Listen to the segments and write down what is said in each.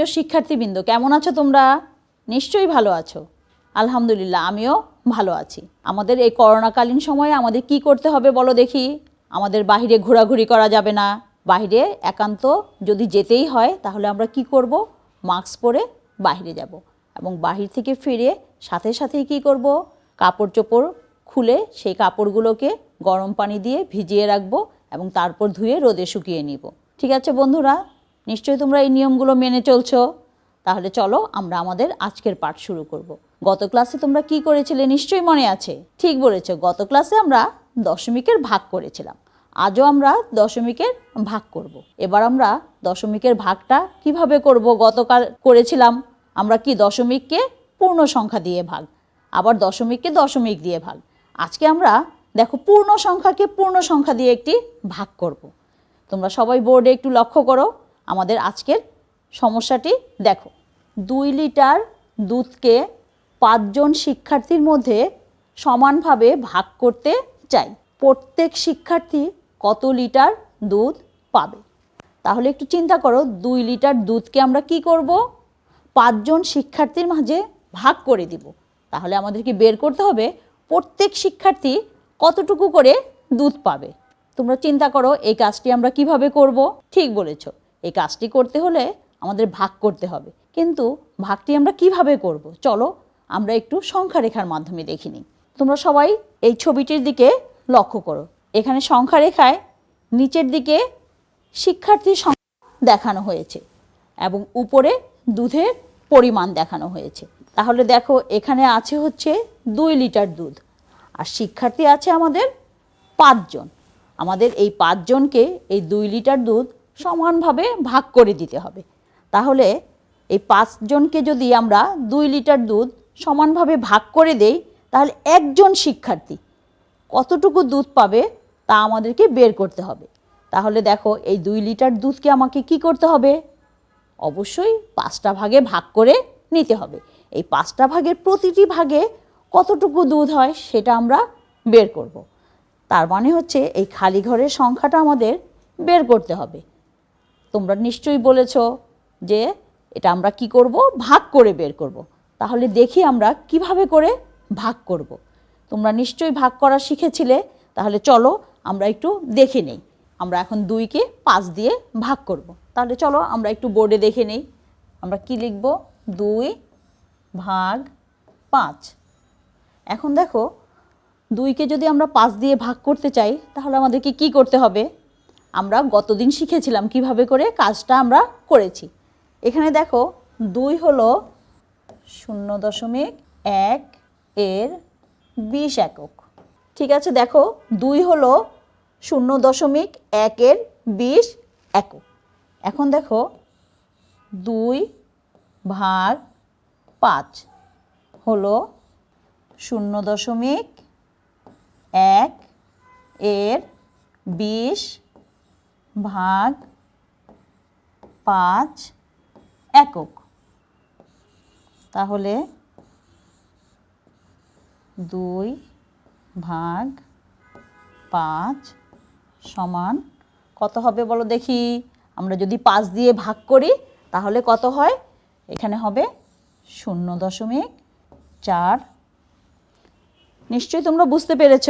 প্রিয় শিক্ষার্থীবৃন্দ, কেমন আছো তোমরা? নিশ্চয়ই ভালো আছো। আলহামদুলিল্লাহ, আমিও ভালো আছি। আমাদের এই করোনাকালীন সময়ে আমাদের কি করতে হবে বলো দেখি? আমাদের বাহিরে ঘোরাঘুরি করা যাবে না। বাইরে একান্ত যদি যেতেই হয়, তাহলে আমরা কি করব? মাস্ক পরে বাইরে যাব এবং বাহির থেকে ফিরে সাথে সাথেই কি করব? কাপড় চোপড় খুলে সেই কাপড়গুলোকে গরম পানি দিয়ে ভিজিয়ে রাখব এবং তারপর ধুয়ে রোদে শুকিয়ে নিব। ঠিক আছে বন্ধুরা? নিশ্চয়ই তোমরা এই নিয়মগুলো মেনে চলছো? তাহলে চলো, আমরা আমাদের আজকের পাঠ শুরু করব। গত ক্লাসে তোমরা কি করেছিলে নিশ্চয়ই মনে আছে? ঠিক বলেছ, গত ক্লাসে আমরা দশমিকের ভাগ করেছিলাম। আজও আমরা দশমিকের ভাগ করব। এবার আমরা দশমিকের ভাগটা কীভাবে করব? গতকাল করেছিলাম আমরা কি দশমিককে পূর্ণ সংখ্যা দিয়ে ভাগ, আবার দশমিককে দশমিক দিয়ে ভাগ। আজকে আমরা দেখো পূর্ণ সংখ্যাকে পূর্ণ সংখ্যা দিয়ে একটি ভাগ করব। তোমরা সবাই বোর্ডে একটু লক্ষ্য করো। আমাদের আজকের সমস্যাটি দেখো। দুই লিটার দুধকে পাঁচজন শিক্ষার্থীর মধ্যে সমানভাবে ভাগ করতে চাই। প্রত্যেক শিক্ষার্থী কত লিটার দুধ পাবে? তাহলে একটু চিন্তা করো, দুই লিটার দুধকে আমরা কি করব? পাঁচজন শিক্ষার্থীর মাঝে ভাগ করে দিব। তাহলে আমাদেরকে বের করতে হবে, প্রত্যেক শিক্ষার্থী কতটুকু করে দুধ পাবে? তোমরা চিন্তা করো, এই কাজটি আমরা কীভাবে করব? ঠিক বলেছ। এই কাজটি করতে হলে আমাদের ভাগ করতে হবে। কিন্তু ভাগটি আমরা কীভাবে করব? চলো আমরা একটু সংখ্যা রেখার মাধ্যমে দেখি নিই। তোমরা সবাই এই ছবিটির দিকে লক্ষ্য করো। এখানে সংখ্যা রেখায় নিচের দিকে শিক্ষার্থীর সংখ্যা দেখানো হয়েছে এবং উপরে দুধের পরিমাণ দেখানো হয়েছে। তাহলে দেখো এখানে আছে হচ্ছে দুই লিটার দুধ আর শিক্ষার্থী আছে আমাদের পাঁচজন। আমাদের এই পাঁচজনকে এই দুই লিটার দুধ সমানভাবে ভাগ করে দিতে হবে। তাহলে এই পাঁচজনকে যদি আমরা দুই লিটার দুধ সমানভাবে ভাগ করে দেই, তাহলে একজন শিক্ষার্থী কতটুকু দুধ পাবে তা আমাদেরকে বের করতে হবে। তাহলে দেখো, এই দুই লিটার দুধকে আমাকে কি করতে হবে? অবশ্যই পাঁচটা ভাগে ভাগ করে নিতে হবে। এই পাঁচটা ভাগের প্রতিটি ভাগে কতটুকু দুধ হয় সেটা আমরা বের করব। তার মানে হচ্ছে এই খালি ঘরের সংখ্যাটা আমাদের বের করতে হবে। তোমরা নিশ্চয়ই বলেছ যে এটা আমরা কি করব ভাগ করে বের করব। তাহলে দেখি আমরা কীভাবে করে ভাগ করব। তোমরা নিশ্চয়ই ভাগ করা শিখেছিলে, তাহলে চলো আমরা একটু দেখে নেই আমরা এখন দুইকে পাঁচ দিয়ে ভাগ করব। তাহলে চলো আমরা একটু বোর্ডে দেখে নেই আমরা কি লিখব দুই ভাগ পাঁচ এখন দেখো, দুইকে যদি আমরা পাঁচ দিয়ে ভাগ করতে চাই, তাহলে আমাদেরকে কি করতে হবে আমরা গতদিন শিখেছিলাম কীভাবে করে কাজটা আমরা করেছি। এখানে দেখো দুই হলো শূন্য দশমিক এক এর বিশ একক। ঠিক আছে, দেখো দুই হলো শূন্য দশমিক একের বিশ একক। এখন দেখো দুই ভাগ পাঁচ হলো শূন্য দশমিক এক এর বিশ ভাগ পাঁচ একক। তাহলে দুই ভাগ পাঁচ সমান কত হবে বলো দেখি। আমরা যদি পাঁচ দিয়ে ভাগ করি, তাহলে কত হয়? এখানে হবে শূন্য দশমিক চার। নিশ্চয়ই তোমরা বুঝতে পেরেছ,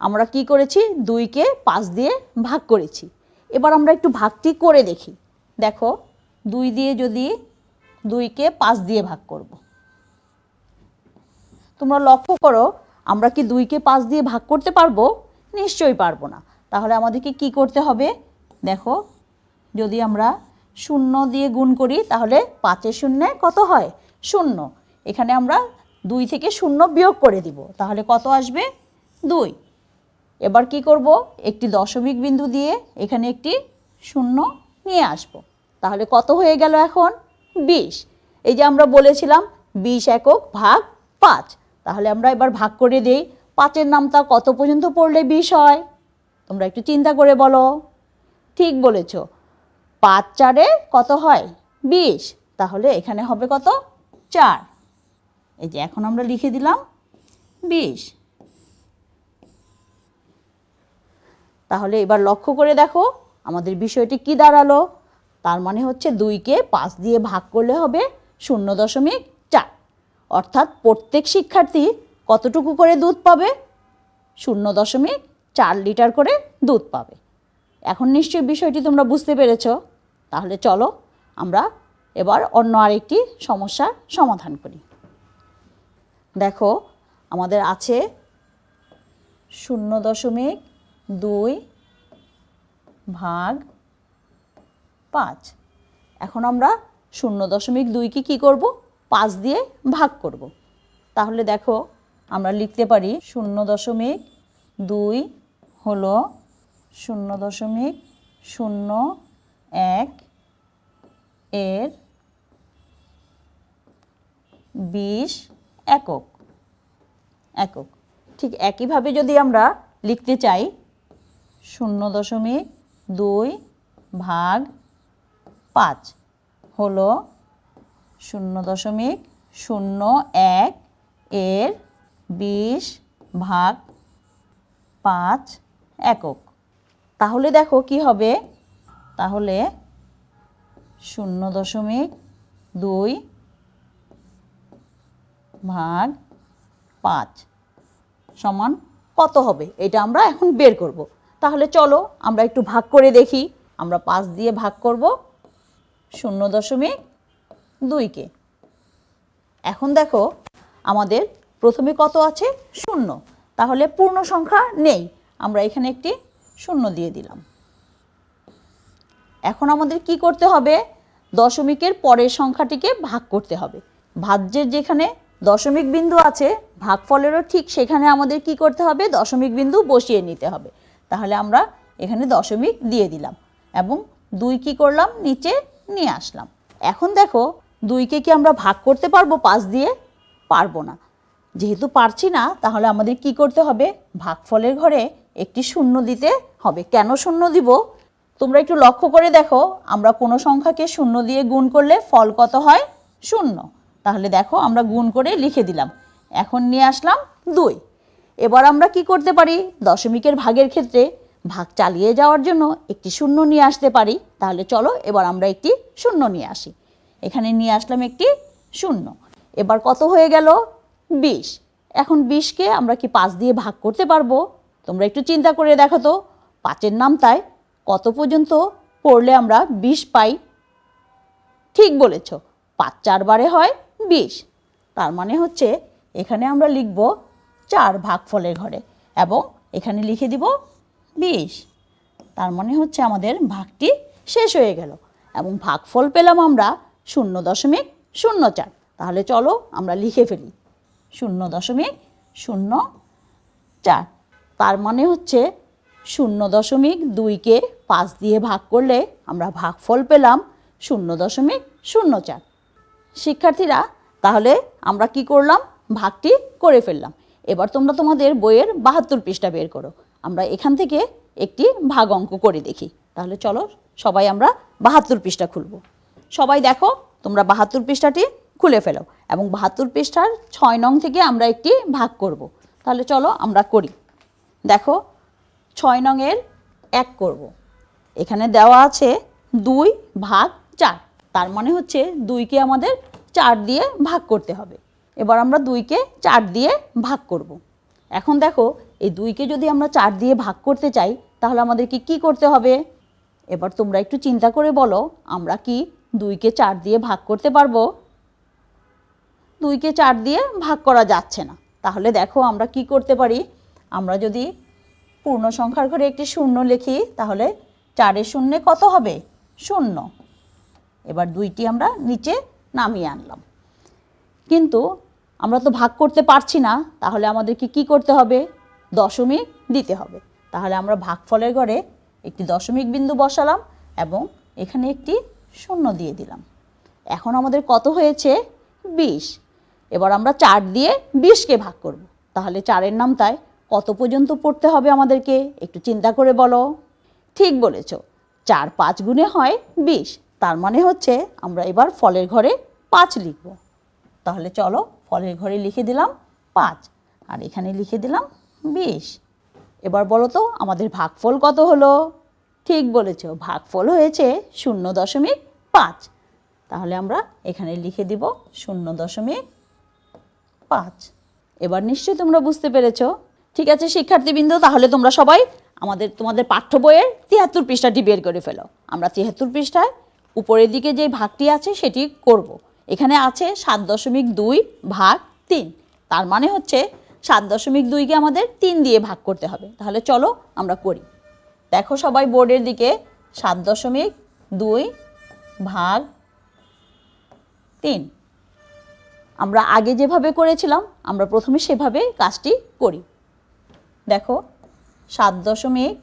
আমরা কি করেছি? দুইকে পাঁচ দিয়ে ভাগ করেছি। এবার আমরা একটু ভাগটি করে দেখি। দেখো, দুই দিয়ে যদি দুইকে পাঁচ দিয়ে ভাগ করব। তোমরা লক্ষ্য করো, আমরা কি দুইকে পাঁচ দিয়ে ভাগ করতে পারব? নিশ্চয়ই পারব না। তাহলে আমাদেরকে কি করতে হবে? দেখো, যদি আমরা শূন্য দিয়ে গুণ করি, তাহলে পাঁচের শূন্যে কত হয়? শূন্য। এখানে আমরা দুই থেকে শূন্য বিয়োগ করে দিব। তাহলে কত আসবে? দুই। এবার কি করব? একটি দশমিক বিন্দু দিয়ে এখানে একটি শূন্য নিয়ে আসব। তাহলে কত হয়ে গেল এখন? বিশ। এই যে আমরা বলেছিলাম, বিশ একক ভাগ পাঁচ। তাহলে আমরা এবার ভাগ করে দিই। পাঁচের নামটা কত পর্যন্ত পড়লে বিশ হয়? তোমরা একটু চিন্তা করে বলো। ঠিক বলেছ। পাঁচ চারে কত হয়? বিশ। তাহলে এখানে হবে কত? চার। এই যে এখন আমরা লিখে দিলাম বিশ। তাহলে এবার লক্ষ্য করে দেখো আমাদের বিষয়টি কি দাঁড়াল। তার মানে হচ্ছে দুইকে পাঁচ দিয়ে ভাগ করলে হবে শূন্য দশমিক চার। অর্থাৎ প্রত্যেক শিক্ষার্থী কতটুকু করে দুধ পাবে? শূন্য দশমিক চার লিটার করে দুধ পাবে। এখন নিশ্চয়ই বিষয়টি তোমরা বুঝতে পেরেছ। তাহলে চলো আমরা এবার অন্য আরেকটি সমস্যার সমাধান করি। দেখো আমাদের আছে শূন্য দশমিক দুই ভাগ পাঁচ। এখন আমরা শূন্য দশমিক দুইকে কী করব? পাঁচ দিয়ে ভাগ করব। তাহলে দেখো, আমরা লিখতে পারি শূন্য দশমিক দুই হলো শূন্য দশমিক শূন্য এক এর বিশ একক। একক। ঠিক একইভাবে যদি আমরা লিখতে চাই শূন্য দশমিক দুই ভাগ পাঁচ হলো শূন্য দশমিক শূন্য এক এর বিশ ভাগ পাঁচ একক। তাহলে দেখো কি হবে? তাহলে শূন্য দশমিক দুই ভাগ পাঁচ সমান কত হবে? এটা আমরা এখন বের করব। তাহলে চলো, আমরা একটু ভাগ করে দেখি। আমরা পাঁচ দিয়ে ভাগ করব, শূন্য দশমিক দুইকে এখন দেখো, আমাদের প্রথমে কত আছে? শূন্য। তাহলে পূর্ণ সংখ্যা নেই। আমরা এখানে একটি শূন্য দিয়ে দিলাম। এখন আমাদের কি করতে হবে? দশমিকের পরের সংখ্যাটিকে ভাগ করতে হবে। ভাজ্যের যেখানে দশমিক বিন্দু আছে, ভাগফলেরও ঠিক সেখানে আমাদের কি করতে হবে? দশমিক বিন্দু বসিয়ে নিতে হবে। তাহলে আমরা এখানে দশমিক দিয়ে দিলাম এবং দুই কি করলাম? নিচে নিয়ে আসলাম। এখন দেখো দুইকে কি আমরা ভাগ করতে পারব পাঁচ দিয়ে? পারব না। যেহেতু পারছি না, তাহলে আমাদের কি করতে হবে? ভাগফলের ঘরে একটি শূন্য দিতে হবে। কেন শূন্য দিব? তোমরা একটু লক্ষ্য করে দেখো, আমরা কোনো সংখ্যাকে শূন্য দিয়ে গুণ করলে ফল কত হয়? শূন্য। তাহলে দেখো আমরা গুণ করে লিখে দিলাম। এখন নিয়ে আসলাম দুই। এবার আমরা কি করতে পারি? দশমিকের ভাগের ক্ষেত্রে ভাগ চালিয়ে যাওয়ার জন্য একটি শূন্য নিয়ে আসতে পারি। তাহলে চলো এবার আমরা একটি শূন্য নিয়ে আসি। এখানে নিয়ে আসলাম একটি শূন্য। এবার কত হয়ে গেল? বিশ। এখন বিশকে আমরা কি পাঁচ দিয়ে ভাগ করতে পারব? তোমরা একটু চিন্তা করে দেখো তো। পাঁচের নাম তাই কত পর্যন্ত পড়লে আমরা বিশ পাই? ঠিক বলেছ। পাঁচ চারবারে হয় বিশ। তার মানে হচ্ছে এখানে আমরা লিখব চার ভাগফলের ঘরে এবং এখানে লিখে দিব বিশ। তার মানে হচ্ছে আমাদের ভাগটি শেষ হয়ে গেল এবং ভাগফল পেলাম আমরা শূন্য দশমিক শূন্য চার। তাহলে চলো আমরা লিখে ফেলি। শূন্য দশমিক শূন্য চার। তার মানে হচ্ছে শূন্য দশমিক দুইকে পাঁচ দিয়ে ভাগ করলে আমরা ভাগফল পেলাম শূন্য দশমিক শূন্য চার। শিক্ষার্থীরা, তাহলে আমরা কি করলাম? ভাগটি করে ফেললাম। এবার তোমরা তোমাদের বইয়ের বাহাত্তর পৃষ্ঠা বের করো। আমরা এখান থেকে একটি ভাগ অঙ্ক করে দেখি। তাহলে চলো সবাই আমরা বাহাত্তর পৃষ্ঠা খুলব। সবাই দেখো, তোমরা বাহাত্তর পৃষ্ঠাটি খুলে ফেলো এবং বাহাত্তর পৃষ্ঠার ছয় নং থেকে আমরা একটি ভাগ করব। তাহলে চলো আমরা করি। দেখো, ছয় নংয়ের এক করব। এখানে দেওয়া আছে দুই ভাগ চার। তার মানে হচ্ছে দুইকে আমাদের চার দিয়ে ভাগ করতে হবে। এবার আমরা দুইকে চার দিয়ে ভাগ করব। এখন দেখো, এই দুইকে যদি আমরা চার দিয়ে ভাগ করতে চাই, তাহলে আমাদেরকে কি করতে হবে? এবার তোমরা একটু চিন্তা করে বলো, আমরা কি দুইকে চার দিয়ে ভাগ করতে পারব? দুইকে চার দিয়ে ভাগ করা যাচ্ছে না। তাহলে দেখো, আমরা কি করতে পারি? আমরা যদি পূর্ণ সংখ্যার ঘরে একটি শূন্য লিখি, তাহলে চারের শূন্যে কত হবে? শূন্য। এবার দুইটি আমরা নিচে নামিয়ে আনলাম। কিন্তু আমরা তো ভাগ করতে পারছি না, তাহলে আমাদেরকে কি করতে হবে? দশমিক দিতে হবে। তাহলে আমরা ভাগফলের ঘরে একটি দশমিক বিন্দু বসালাম এবং এখানে একটি শূন্য দিয়ে দিলাম। এখন আমাদের কত হয়েছে? বিশ। এবার আমরা চার দিয়ে বিশকে ভাগ করব। তাহলে চারের নাম তাই। কত পর্যন্ত পড়তে হবে আমাদেরকে? একটু চিন্তা করে বলো। ঠিক বলেছ। চার পাঁচ গুণে হয় বিশ। তার মানে হচ্ছে আমরা এবার ফলের ঘরে পাঁচ লিখব। তাহলে চলো ফলের ঘরে লিখে দিলাম পাঁচ। আর এখানে লিখে দিলাম বিশ। এবার বলো তো, আমাদের ভাগফল কত হলো? ঠিক বলেছ, ভাগফল হয়েছে শূন্য দশমিক পাঁচ। তাহলে আমরা এখানে লিখে দিব শূন্য দশমিক পাঁচ। এবার নিশ্চয়ই তোমরা বুঝতে পেরেছ। ঠিক আছে, শিক্ষার্থীবৃন্দ, তাহলে তোমরা সবাই আমাদের, তোমাদের পাঠ্য বইয়ের তিয়াত্তর পৃষ্ঠাটি বের করে ফেলো। আমরা তিয়াত্তর পৃষ্ঠায় উপরের দিকে যে ভাগটি আছে সেটি করব। এখানে আছে সাত দশমিক দুই ভাগ তিন। তার মানে হচ্ছে সাত দশমিক দুইকে আমাদের তিন দিয়ে ভাগ করতে হবে। তাহলে চলো আমরা করি। দেখো সবাই বোর্ডের দিকে, সাত দশমিক দুই ভাগ তিন। আমরা আগে যেভাবে করেছিলাম, আমরা প্রথমে সেভাবে কাজটি করি। দেখো, সাত দশমিক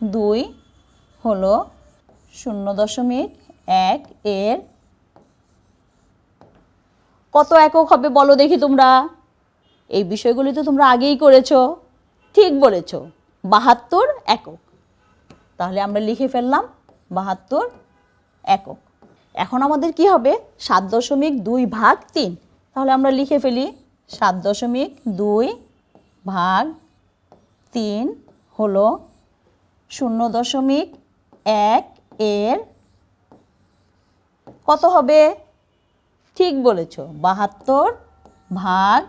দুই হলো শূন্য দশমিক এক এর কত একক হবে বলো দেখি তোমরা। এই বিষয়গুলি তো তোমরা আগেই করেছ। ঠিক বলেছ, বাহাত্তর একক। তাহলে আমরা লিখে ফেললাম বাহাত্তর একক। এখন আমাদের কি হবে? সাত দশমিক দুই ভাগ তিন। তাহলে আমরা লিখে ফেলি, সাত দশমিক দুই ভাগ তিন হলো শূন্য দশমিক এক এর কত হবে? ঠিক বলেছ। বাহাত্তর ভাগ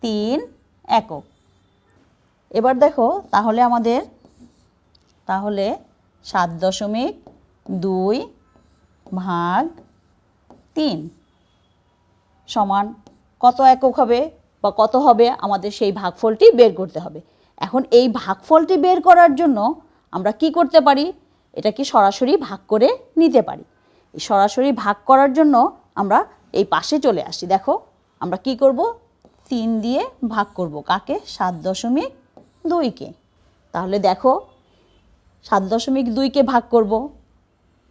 তিন একক। এবার দেখো, তাহলে আমাদের, তাহলে সাত দশমিক দুই ভাগ তিন সমান কত একক হবে বা কত হবে? আমাদের সেই ভাগফলটি বের করতে হবে। এখন এই ভাগফলটি বের করার জন্য আমরা কি করতে পারি? এটা কি সরাসরি ভাগ করে নিতে পারি। সরাসরি ভাগ করার জন্য আমরা এই পাশে চলে আসি। দেখো, আমরা কি করব? তিন দিয়ে ভাগ করব। কাকে? সাত দশমিক দুইকে তাহলে দেখো, সাত দশমিক দুইকে ভাগ করব।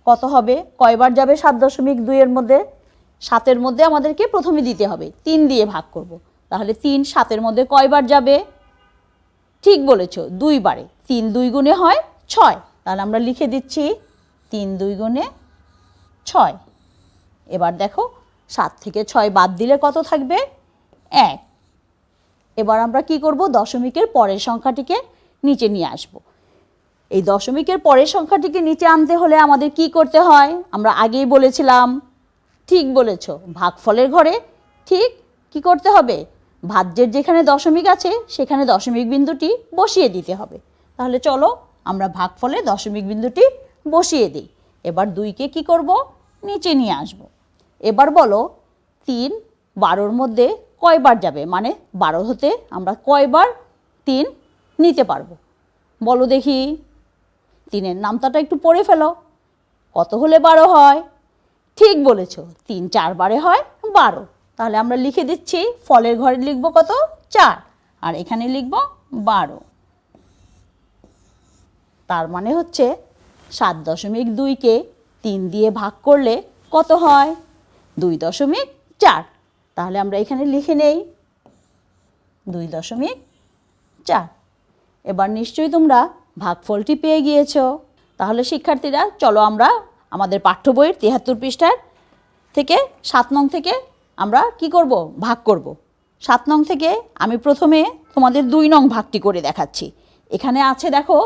কত হবে? কয়বার যাবে সাত দশমিক দুইয়ের মধ্যে? সাতের মধ্যে আমাদেরকে প্রথমে দিতে হবে। তিন দিয়ে ভাগ করব। তাহলে তিন সাতের মধ্যে কয়বার যাবে? ঠিক বলেছ, দুইবারে। তিন দুই গুণে হয় ছয়। তাহলে আমরা লিখে দিচ্ছি, তিন দুই গুণে ছয়। এবার দেখো, সাত থেকে ছয় বাদ দিলে কত থাকবে? এক। এবার আমরা কি করব? দশমিকের পরের সংখ্যাটিকে নিচে নিয়ে আসব। এই দশমিকের পরের সংখ্যাটিকে নিচে আনতে হলে আমাদের কি করতে হয়? আমরা আগেই বলেছিলাম, ঠিক বলেছ, ভাগফলের ঘরে ঠিক কি করতে হবে? ভাজ্যের যেখানে দশমিক আছে, সেখানে দশমিক বিন্দুটি বসিয়ে দিতে হবে। তাহলে চলো, আমরা ভাগফলে দশমিক বিন্দুটি বসিয়ে দিই। এবার দুইকে কি করব? নিচে নিয়ে আসব। এবার বলো, তিন বারোর মধ্যে কয়বার যাবে? মানে বারো হতে আমরা কয়বার তিন নিতে পারব? বলো দেখি। তিনের নামতাটা একটু পড়ে ফেলো। কত হলে বারো হয়? ঠিক বলেছ, তিন চারবারে হয় বারো। তাহলে আমরা লিখে দিচ্ছি, ফলের ঘরে লিখব কত? চার। আর এখানে লিখব বারো। তার মানে হচ্ছে সাত দশমিক দুইকে তিন দিয়ে ভাগ করলে কত হয়? দুই দশমিক চার। তাহলে আমরা এখানে লিখে নেই। দুই দশমিক চার। এবার নিশ্চয়ই তোমরা ভাগফলটি পেয়ে গিয়েছো। তাহলে শিক্ষার্থীরা, চলো আমরা আমাদের পাঠ্য বইয়ের তিয়াত্তর পৃষ্ঠার থেকে সাত নং থেকে আমরা কি করব? ভাগ করব। সাত নং থেকে আমি প্রথমে তোমাদের দুই নং ভাগটি করে দেখাচ্ছি। এখানে আছে, দেখো,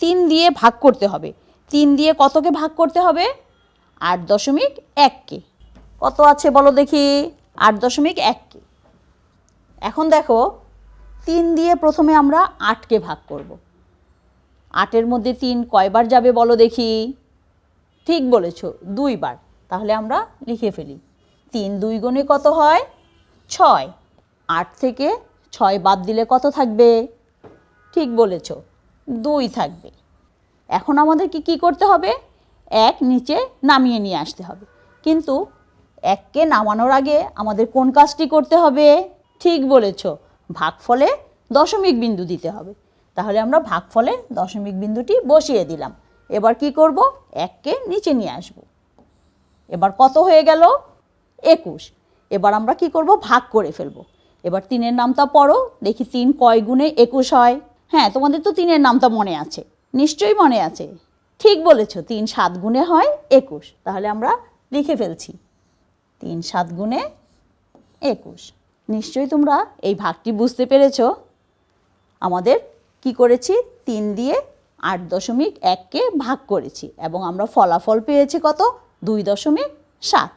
তিন দিয়ে ভাগ করতে হবে। তিন দিয়ে কতকে ভাগ করতে হবে? আট দশমিক এককে। কত আছে বলো দেখি? আট দশমিক এককে। এখন দেখো, তিন দিয়ে প্রথমে আমরা আটকে ভাগ করব। আটের মধ্যে তিন কয়বার যাবে বলো দেখি? ঠিক বলেছ, দুইবার। তাহলে আমরা লিখে ফেলি। তিন দুই গুণে কত হয়? ছয়। আট থেকে ছয় বাদ দিলে কত থাকবে? ঠিক বলেছ, দুই থাকবে। এখন আমাদের কি কী করতে হবে? এক, নিচে নামিয়ে নিয়ে আসতে হবে। কিন্তু এককে নামানোর আগে আমাদের কোন কাজটি করতে হবে? ঠিক বলেছ, ভাগফলে দশমিক বিন্দু দিতে হবে। তাহলে আমরা ভাগফলে দশমিক বিন্দুটি বসিয়ে দিলাম। এবার কি করব? এককে নিচে নিয়ে আসব। এবার কত হয়ে গেল? একুশ। এবার আমরা কি করব? ভাগ করে ফেলব। এবার তিনের নামটা পড়ো, দেখি তিন কয় গুণে একুশ হয়? হ্যাঁ তোমাদের তো তিনের নামটা মনে আছে। নিশ্চয়ই মনে আছে। ঠিক বলেছ, তিন সাত গুণে হয় একুশ। তাহলে আমরা লিখে ফেলছি। তিন সাত গুণে একুশ। নিশ্চয়ই তোমরা এই ভাগটি বুঝতে পেরেছ। আমাদের কি করেছি? তিন দিয়ে আট দশমিক এককে ভাগ করেছি এবং আমরা ফলাফল পেয়েছি কত? দুই দশমিক সাত।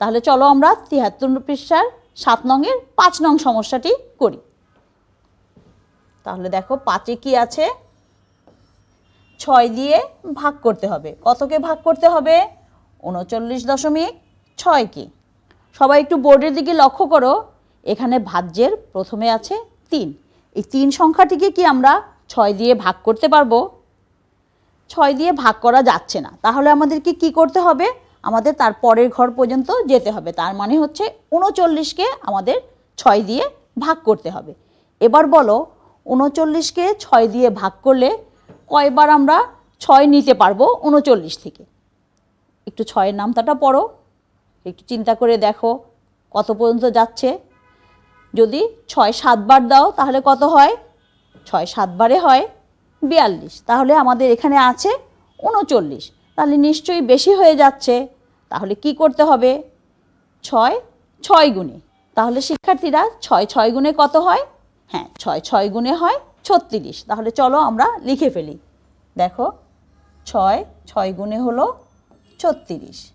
তাহলে চলো আমরা তিয়াত্তর পৃষ্ঠার সাত নংয়ের পাঁচ নং সমস্যাটি করি। তাহলে দেখো পাঁচে কি আছে? ছয় দিয়ে ভাগ করতে হবে। কতকে ভাগ করতে হবে? উনচল্লিশ দশমিক ছয় কি। সবাই একটু বোর্ডের দিকে লক্ষ্য করো। এখানে ভাজ্যের প্রথমে আছে তিন। এই তিন সংখ্যাটিকে কি আমরা ছয় দিয়ে ভাগ করতে পারব? ছয় দিয়ে ভাগ করা যাচ্ছে না। তাহলে আমাদেরকে কি করতে হবে? আমাদের তার পরের ঘর পর্যন্ত যেতে হবে। তার মানে হচ্ছে উনচল্লিশকে আমাদের ছয় দিয়ে ভাগ করতে হবে। এবার বলো উনচল্লিশকে ছয় দিয়ে ভাগ করলে কয়বার আমরা ছয় নিতে পারব উনচল্লিশ থেকে? একটু ছয়ের নামতাটা পড়ো, একটু চিন্তা করে দেখো কত পর্যন্ত যাচ্ছে। যদি ছয় সাতবার দাও তাহলে কত হয়? ছয় সাতবারে হয় বিয়াল্লিশ। তাহলে আমাদের এখানে আছে উনচল্লিশ তাহলে নিশ্চয়ই বেশি হয়ে যাচ্ছে। তাহলে কি করতে হবে? ছয় ছয় গুণে। তাহলে শিক্ষার্থীরা ছয় ছয় গুণে কত হয়? হ্যাঁ ছয় ছয় গুণে হয় ছত্রিশ। তাহলে চলো আমরা লিখে ফেলি। দেখো, ছয় ছয় গুণে হলো ছত্রিশ।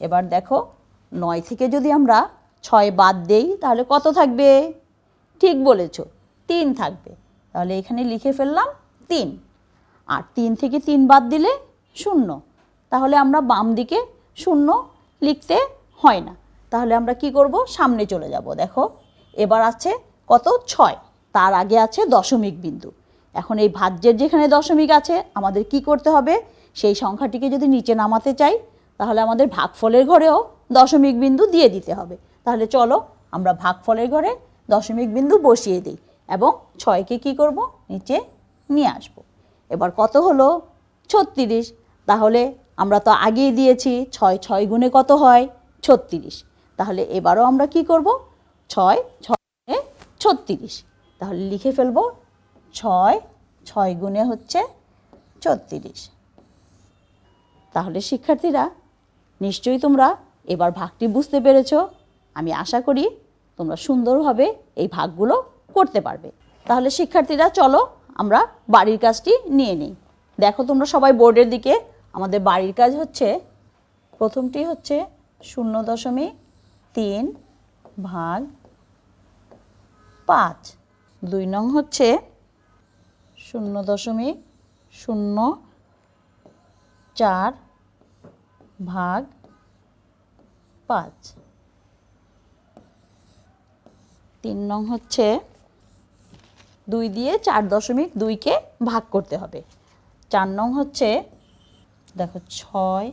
এবার দেখো, নয় থেকে যদি আমরা ছয় বাদ দেই, তাহলে কত থাকবে? ঠিক বলেছ, তিন থাকবে। তাহলে এখানে লিখে ফেললাম তিন। আর তিন থেকে তিন বাদ দিলে শূন্য। তাহলে আমরা বাম দিকে শূন্য লিখতে হয় না। তাহলে আমরা কি করব? সামনে চলে যাব। দেখো, এবার আছে কত? ছয়। তার আগে আছে দশমিক বিন্দু। এখন এই ভাজ্যের যেখানে দশমিক আছে, আমাদের কি করতে হবে? সেই সংখ্যাটিকে যদি নিচে নামাতে চাই, তাহলে আমাদের ভাগফলের ঘরেও দশমিক বিন্দু দিয়ে দিতে হবে। তাহলে চলো আমরা ভাগফলের ঘরে দশমিক বিন্দু বসিয়ে দিই এবং ছয়কে কি করব? নিচে নিয়ে আসব। এবার কত হলো? ছত্রিশ। তাহলে আমরা তো আগেই দিয়েছি, ছয় ছয় গুণে কত হয়? ছত্রিশ। তাহলে এবারও আমরা কি করব? ছয় ছয় ছত্রিশ। তাহলে লিখে ফেলব ছয় ছয় গুণে হচ্ছে ছত্রিশ। তাহলে শিক্ষার্থীরা, নিশ্চয়ই তোমরা এবার ভাগটি বুঝতে পেরেছ। আমি আশা করি তোমরা সুন্দরভাবে এই ভাগগুলো করতে পারবে। তাহলে শিক্ষার্থীরা, চলো আমরা বাড়ির কাজটি নিয়ে নিই। দেখো তোমরা সবাই বোর্ডের দিকে। আমাদের বাড়ির কাজ হচ্ছে, প্রথমটি হচ্ছে শূন্য দশমিক তিন ভাগ পাঁচ। দুই নং হচ্ছে শূন্য দশমিক শূন্য চার ভাগ পাঁচ। তিন নং হচ্ছে দুই দিয়ে চার দশমিক দুইকে ভাগ করতে হবে। চার নং হচ্ছে দেখো ছয়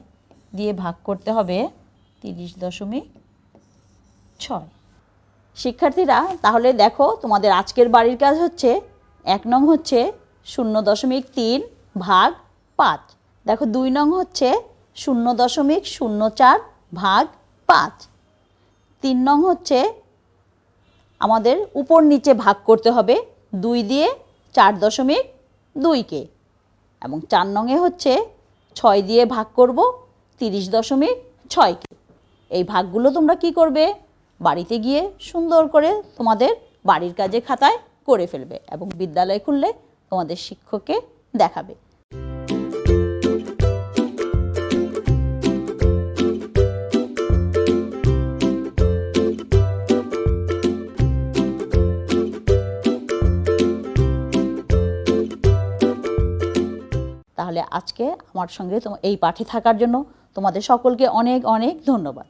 দিয়ে ভাগ করতে হবে তিরিশ দশমিক ছয়। শিক্ষার্থীরা, তাহলে দেখো তোমাদের আজকের বাড়ির কাজ হচ্ছে এক নং হচ্ছে শূন্য দশমিক তিন ভাগ পাঁচ। দেখো দুই নং হচ্ছে শূন্য দশমিক শূন্য চার ভাগ পাঁচ। তিন নং হচ্ছে আমাদের উপর নিচে ভাগ করতে হবে দুই দিয়ে চার দশমিক দুইকে এবং চার নংয়ে হচ্ছে ছয় দিয়ে ভাগ করব তিরিশ দশমিক ছয়কে এই ভাগগুলো তোমরা কি করবে? বাড়িতে গিয়ে সুন্দর করে তোমাদের বাড়ির কাজে খাতায় করে ফেলবে এবং বিদ্যালয় খুললে তোমাদের শিক্ষককে দেখাবে। তাহলে আজকে আমার সঙ্গে এই পাঠে থাকার জন্য তোমাদের সকলকে অনেক অনেক ধন্যবাদ।